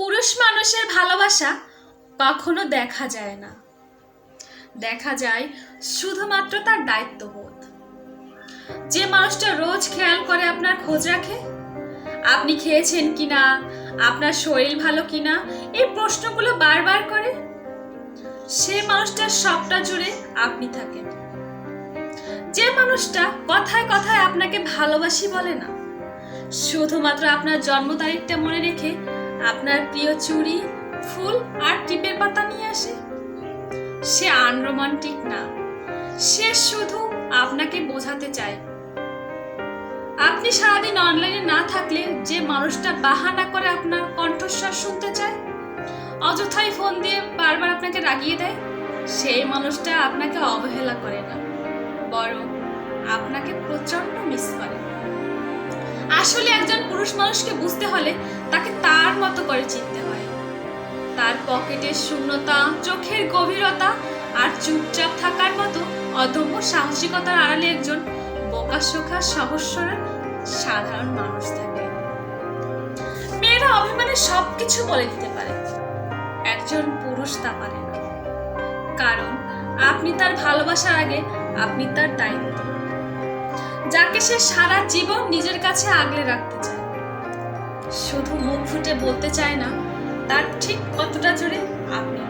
পুরুষ মানুষের ভালোবাসা কখনো দেখা যায় না। দেখা যায় শুধুমাত্র তার দায়িত্ববোধ। যে মানুষটা রোজ খেয়াল করে আপনার খোঁজ রাখে, আপনি খেয়েছেন কিনা, আপনার শরীর ভালো কিনা, এই প্রশ্নগুলো বারবার করে, সে মানুষটার সবটা জুড়ে আপনি থাকেন। যে মানুষটা কথায় কথায় আপনাকে ভালোবাসি বলে না, শুধুমাত্র আপনার জন্ম তারিখটা মনে রেখে আপনার প্রিয় চুড়ি, ফুল আর টিপের পাতা নিয়ে আসে? সে আনরোমান্টিক না। সে শুধু আপনাকে বোঝাতে চায়। আপনি সারাদিন অনলাইনে না থাকলে যে মানুষটা বাহানা করে আপনার কণ্ঠস্বর শুনতে চায়, অযথাই ফোন দিয়ে বারবার আপনাকে রাগিয়ে দেয়, সেই মানুষটা আপনাকে অবহেলা করে না, বরং আপনাকে প্রচণ্ড মিস করে। আসলে একজন পুরুষ মানুষকে বুঝতে হলে তাকে তার মতো করে চিনতে হয়। তার পকেটের শূন্যতা, চোখের গভীরতা আর চুপচাপ থাকার মতো অদম্য সাহসিকতার আড়ালে একজন বোকাশোখা সহজ সরল সাধারণ মানুষ থাকে। মেয়েরা অভিমানে সবকিছু বলে দিতে পারে। একজন পুরুষ তা পারে না। কারণ আপনি তার ভালোবাসার আগে আপনি তার দায়িত্ব। যাকে সে সারা জীবন নিজের কাছে আগলে রাখতে চায়। শুধু মুখ ফুটে বলতে চায় না, তার ঠিক কতটা জোরে আপনি